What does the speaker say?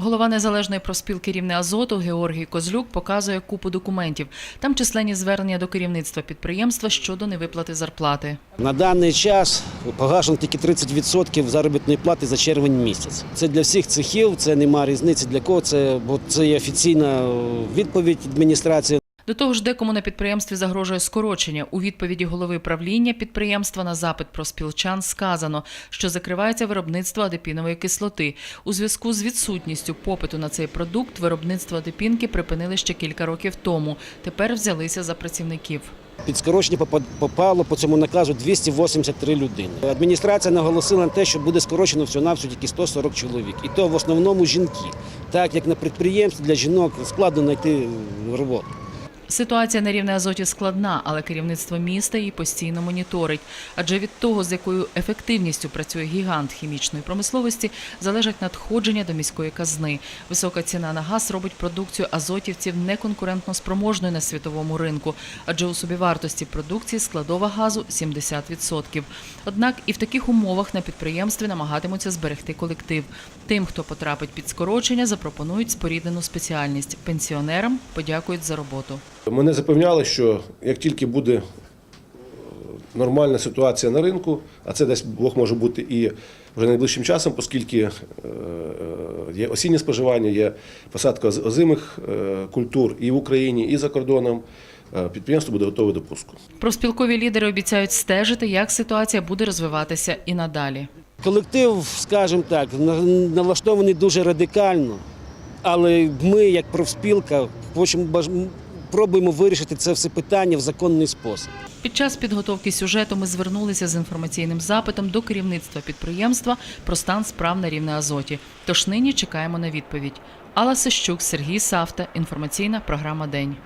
Голова незалежної профспілки рівне Азоту Георгій Козлюк показує купу документів. Там численні звернення до керівництва підприємства щодо невиплати зарплати. На даний час погашено тільки 30% заробітної плати за червень місяць. Це для всіх цехів, це нема різниці для кого це, бо це є офіційна відповідь адміністрації. До того ж, декому на підприємстві загрожує скорочення. У відповіді голови правління підприємства на запит про спілчан сказано, що закривається виробництво адепінової кислоти. У зв'язку з відсутністю попиту на цей продукт виробництво адепінки припинили ще кілька років тому. Тепер взялися за працівників. Під скорочення попа- попало по цьому наказу 283 людини. Адміністрація наголосила на те, що буде скорочено всього-навсього тільки 140 чоловік. І то в основному жінки. Так як на підприємстві для жінок складно знайти роботу. Ситуація на рівне азоті складна, але керівництво міста її постійно моніторить. Адже від того, з якою ефективністю працює гігант хімічної промисловості, залежать надходження до міської казни. Висока ціна на газ робить продукцію азотівців неконкурентно спроможною на світовому ринку, адже у собівартості продукції складова газу 70%. Однак і в таких умовах на підприємстві намагатимуться зберегти колектив. Тим, хто потрапить під скорочення, запропонують споріднену спеціальність. Пенсіонерам подякують за роботу. Мене запевняли, що як тільки буде е, нормальна ситуація на ринку, а це десь Бог може бути і вже найближчим часом, оскільки е, е, є осіннє споживання, є посадка з- озимих культур і в Україні, і за кордоном, підприємство буде готове до пуску. Профспілкові лідери обіцяють стежити, як ситуація буде розвиватися і надалі. Колектив, скажімо так, на- налаштований дуже радикально, але ми, як профспілка, хочемо баж- пробуємо вирішити це все питання в законний спосіб. Під час підготовки сюжету ми звернулися з інформаційним запитом до керівництва підприємства про стан справ на рівне Азоті. Тож нині чекаємо на відповідь. Алла Сищук, Сергій Савта. Інформаційна програма День.